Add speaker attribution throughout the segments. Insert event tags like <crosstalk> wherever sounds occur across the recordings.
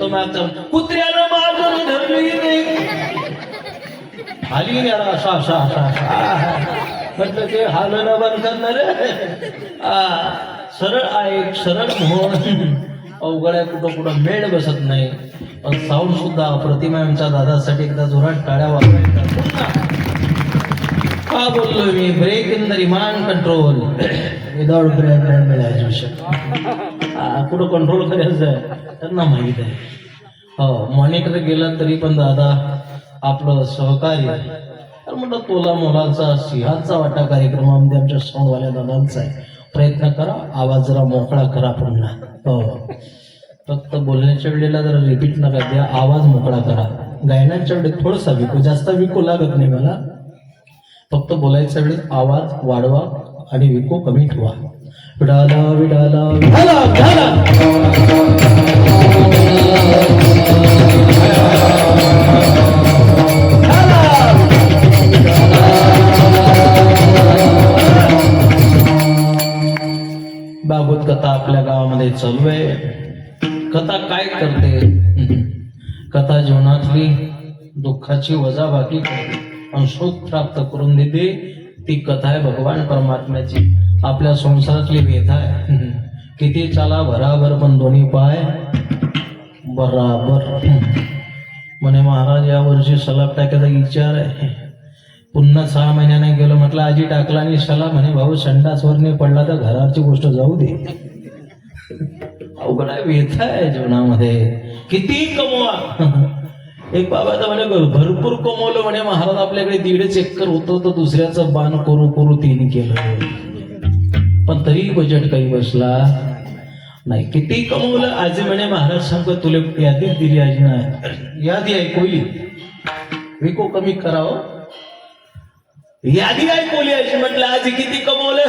Speaker 1: तो मागचा कुत्र्यानं माझं धरली आली याला असा असा असा म्हटलं ते हालणं बंद करणार सरळ आहे सरळ म्हणून अवघड आहे कुठं कुठं मेळ बसत नाही. पण साऊंड सुद्धा प्रतिमा दादासाठी एकदा जोरात टाळ्या वाजवायच्या का बोललो मी? Brake in the remand control without brake मिळायचं. कुठं कंट्रोल करायचं आहे? त्यांना माहीत आहे. हो मॉनिटर गेला तरी पण दादा आपलं सहकार्य तर म्हटलं तोला मोलाचा सिंहाचा वाटा कार्यक्रमामध्ये आमच्या सोंडवाल्या दादांचा आहे. प्रयत्न करा आवाज जरा मोकळा करा पुन्हा. हो. फक्त बोलण्याच्या वेळेला जरा रिपीट नका द्या आवाज मोकळा करा. गायनाच्या वेळेत थोडासा विकू जास्त विकू लागत नाही मला. फक्त बोलायच्या वेळेस आवाज वाढवा आणि विको कमी ठेवा. विडाला विडाला विडाला विडाला. बाबूत कथा आपल्या गावामध्ये चालू आहे. कथा काय करते? कथा जीवनातली दुःखाची वजाबाकी करते. आणि प्राप्त करून देते. ती कथा आहे भगवान परमात्म्याची. आपल्या संसारातली व्यथा आहे. किती चाला भराभर पण दोन्ही पाय बराबर. म्हणे महाराज या वर्षी सलाब टाकायचा विचार आहे. पुन्हा सहा महिन्याने गेलो म्हटलं आजी टाकला आणि सलाब. म्हणे भाऊ संडासवर नाही पडला तर घराची गोष्ट जाऊ दे. अवघड आहे व्यथा आहे जीवनामध्ये. किती कमवा. एक बाबा तर म्हणे भरपूर कमवलं. म्हणे महाराज आपल्याकडे दीडच एकर होतं तर दुसऱ्याचं बाण करू करू तिने केलं. पण तरी बजेट काही बसला नाही. किती कमवलं? आजी म्हणे महाराज सांगतो तुला यादी दिली आजी ना. यादी ऐकवली. विको कमी करावं हो. यादी ऐकवली आजी म्हटलं. आजी किती कमवलं?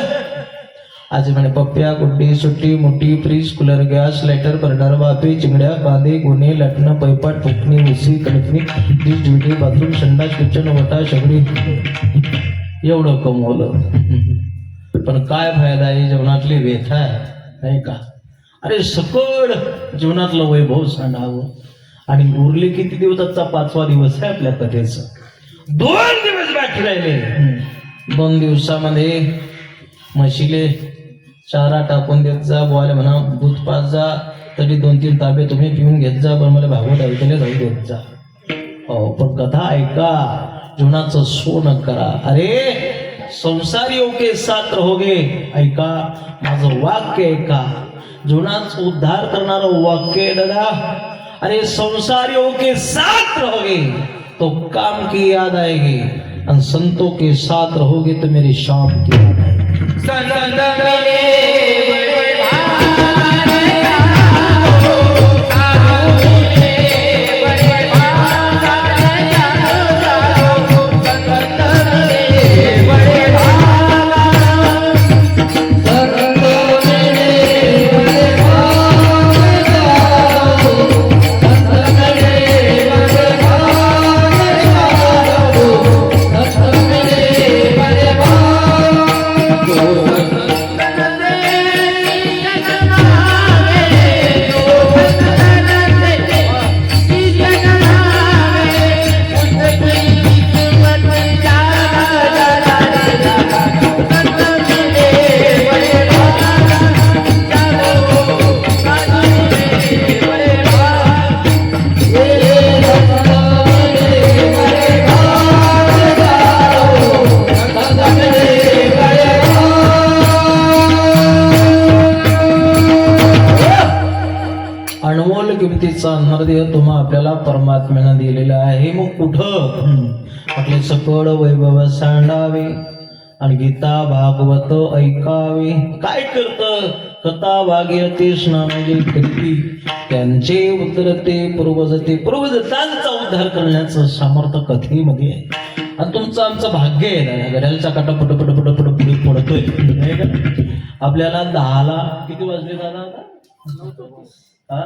Speaker 1: आजी म्हणे पप्प्या गुड्डी सुट्टी मोठी fridge cooler gas lighter burner वाफे चिंगड्या बांधे गुन्हे लटणं पैपाट फुकणी मिसी कणकणी फ्रीज बाथरूम संडास किचन वटा सगळी एवढं कमवलं. पण काय फायदा आहे? जीवनातली व्यथा आहे नाही का? अरे सकळ जीवनातलं वैभव सांगावं आणि उरले किती दिवसाचा पाचवा दिवस आहे आपल्या कथेचा? दोन दिवस बाकी राहिले. दोन दिवसामध्ये म्हशीले चारा टाकून देत जा बोवाले म्हणा दूध पाच जा तरी दोन तीन ताबे तुम्ही पिऊन घेत जा पण मला भागवत ऐकले जाऊ देत जा. हो पण कथा ऐका जीवनाचं सोन करा. अरे संसारियों के साथ रहोगे, ऐका माझं वाक्य ऐका. जीवनाचा उद्धार करणारं वाक्य दादा. अरे, संसारियों के साथ रहोगे तो काम की याद आएगी. और संतों के साथ रहोगे तो मेरी शाम की याद आएगी. किमतीचा नरदेह तुम्हा आपल्याला परमात्म्यानं दिलेला आहे. मग कुठं? आपले सकळ वैभव सांडावे आणि गीता भागवत ऐकावे. काय करत? कथा भाग्यते स्नानाजी करीती त्यांचे उतरते पूर्वजते पूर्वजतांचा उद्धार करण्याचं सामर्थ्य कथेमध्ये आहे. आणि तुमचं आमचं भाग्य आहे ना? घड्यालचा काटा पट पट पट पट पुढे पडतोय. का? आपल्याला दहाला किती वाजले दादा आता? हा?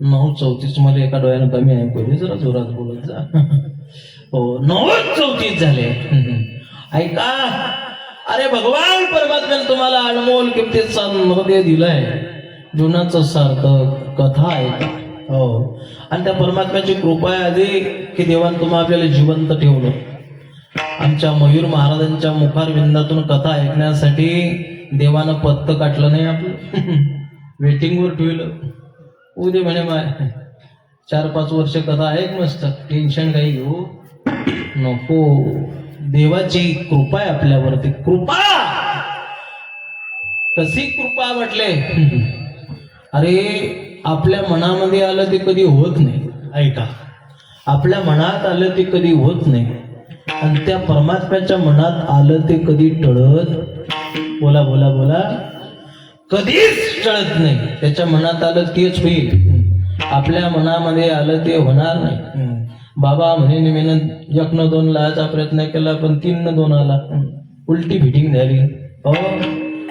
Speaker 1: नऊ चौतीस मला एका डोळ्यानं कमी ऐकू दे जरा जोरात बोलत जा. <laughs> हो नऊ चौतीस झाले. <laughs> ऐका. अरे भगवान परमात्म्याने तुम्हाला अनमोल किमतीचा हृदय दिलाय. जीवनाचं सार्थक कथा ऐका हो. आणि त्या परमात्म्याची कृपा आहे आधी की देवान तुम्हाला आपल्याला जिवंत ठेवलं. आमच्या मयूर महाराजांच्या मुखार विंदातून कथा ऐकण्यासाठी देवानं पत्त काटलं नाही आपलं. <laughs> वेटिंगवर ठेवलं. उद्या म्हणे माय चार पाच वर्ष कथा ऐक मस्त. टेन्शन काही घेऊ. नको. देवाची कृपा आहे आपल्यावरती. कृपा! कशी कृपा म्हटले अरे आपल्या मनामध्ये आलं ते कधी होत नाही. ऐका. आपल्या मनात आलं ते कधी होत नाही. आणि त्या परमात्म्याच्या मनात आलं ते कधी टळत? बोला बोला बोला. कधीच टळत नाही. त्याच्या मनात आलं तेच होईल. आपल्या मनामध्ये आलं ते होणार नाही. बाबा म्हणे निमेनं एक न दोन लाचा प्रयत्न केला पण तीन न दोन आला. उलटी फिटिंग झाली. हो.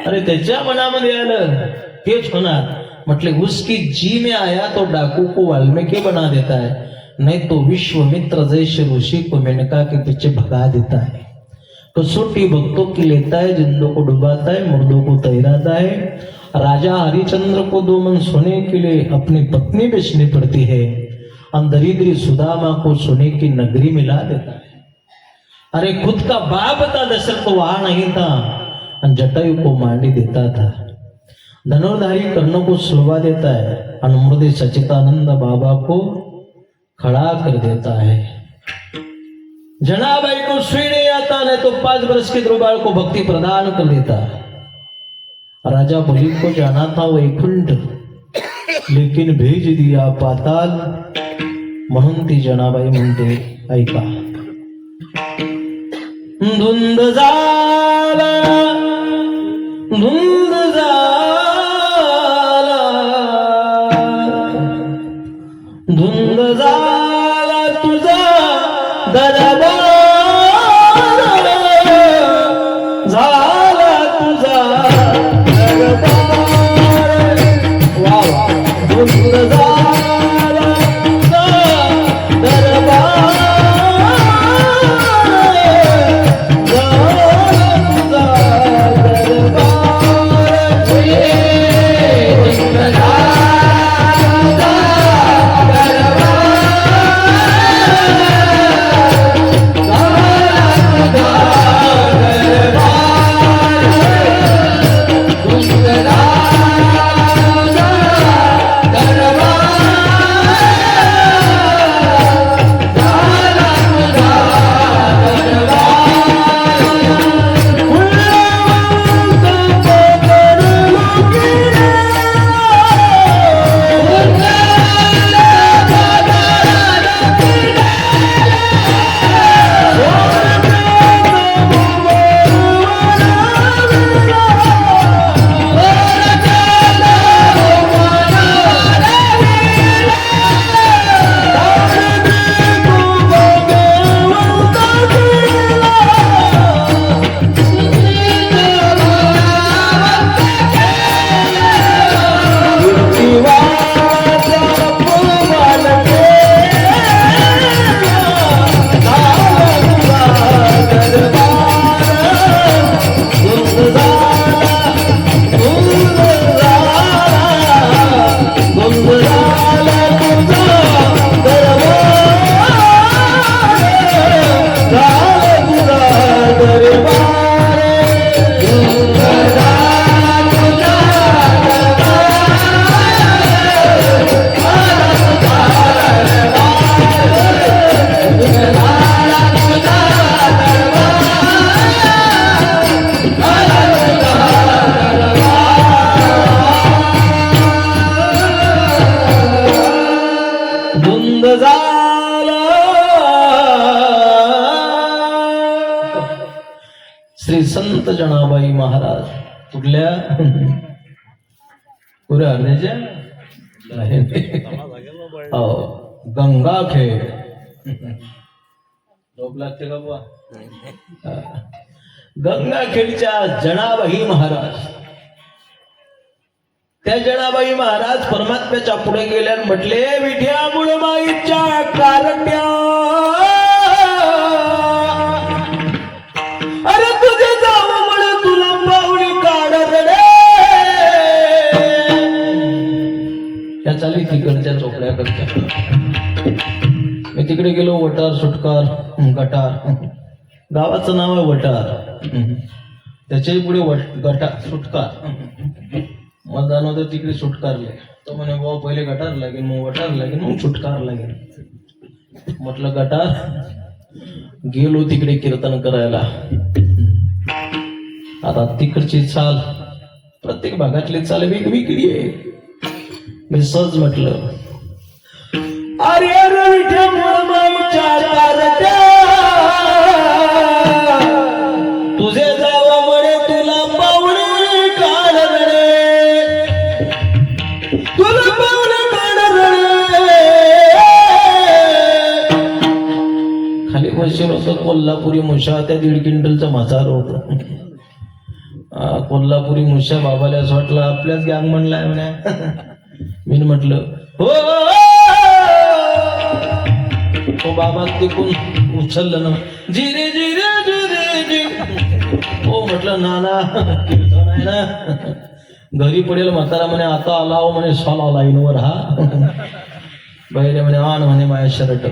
Speaker 1: अरे त्याच्या मनामध्ये आलं. तेच होणार. म्हटले उसकी जी में आया तो डाकू को वाल्मीकि बना देता है. नहीं तो विश्वमित्र जैसे ऋषि को मेनका के पीछे भगा देता है. कसोटी भक्तों की लेता है, जिंदों को डुबाता है, मुर्दों को तैराता है। राजा हरिचंद्र को दो मन सोने के लिए अपनी पत्नी बेचनी पड़ती है। और दरिद्री सुदामा को सोने की नगरी मिला देता है। अरे खुद का बाप था, दशरथ तो वहाँ नहीं था। जटायु को मांडी देता था। धनुर्धारी कर्ण को सुलवा देता है। और मुर्दे सचितानंद बाबा को खड़ा कर देता है। जनाबाई को सुई नहीं आता, नहीं तो पाँच वर्ष के ध्रुबाल को भक्ति प्रदान कर देता। राजा बलि को जाना था वैकुंठ, लेकिन भेज दिया पाताल। म्हणून ती जनाबाई म्हणते ऐका धुंद झाला धुंद খবর संत जनाबाई महाराज कुठल्या? पुऱ्या हरण्याच्या हो गंगाखेड झोप लागते का बुवा? हा. गंगाखेडच्या जनाबाई महाराज. त्या जनाबाई महाराज परमात्म्याच्या पुढे गेल्या म्हटले विठ्या मुळमाईच्या कारण्या तिकडच्या चोपड्याकडच्या मी तिकडे गेलो वटार सुटकार गटार. गावाचं नाव आहे वटार. त्याच्याही पुढे वट गटार सुटकार. मला जाणवतं तिकडे सुटकारले तर म्हणे बाबा पहिले गटार लागेल मग वटार लागेल मग सुटकार लागेल. म्हटलं गटार गेलो तिकडे कीर्तन करायला. आता तिकडची चाल प्रत्येक भागातली चाल वेगवेगळी आहे. मी सहज म्हटलं. अरे अरे विठ्या मुरमाईच्या कारट्या, तुझे जावा म्हणे तुला पाहुणे काढणे. तुला पाहुणे काढणे. खाली बसेल होतं कोल्हापुरी मुशा त्या दीड क्विंटलचा मसार होता. कोल्हापुरी मुशा बाबाला असं वाटलं आपल्याच गँग म्हणलाय म्हणे. मी म्हटलं हो तो बाबा तिकून उचललं ना. जिरे जिरे जिरे जिरे. हो म्हटलं नाना कीर्तन आहे ना. घरी पडेल म्हातारा म्हणे आता आला हो म्हणे आला लाईनवर हा. पहिले म्हणे आण म्हणे माझ्या शर्ट.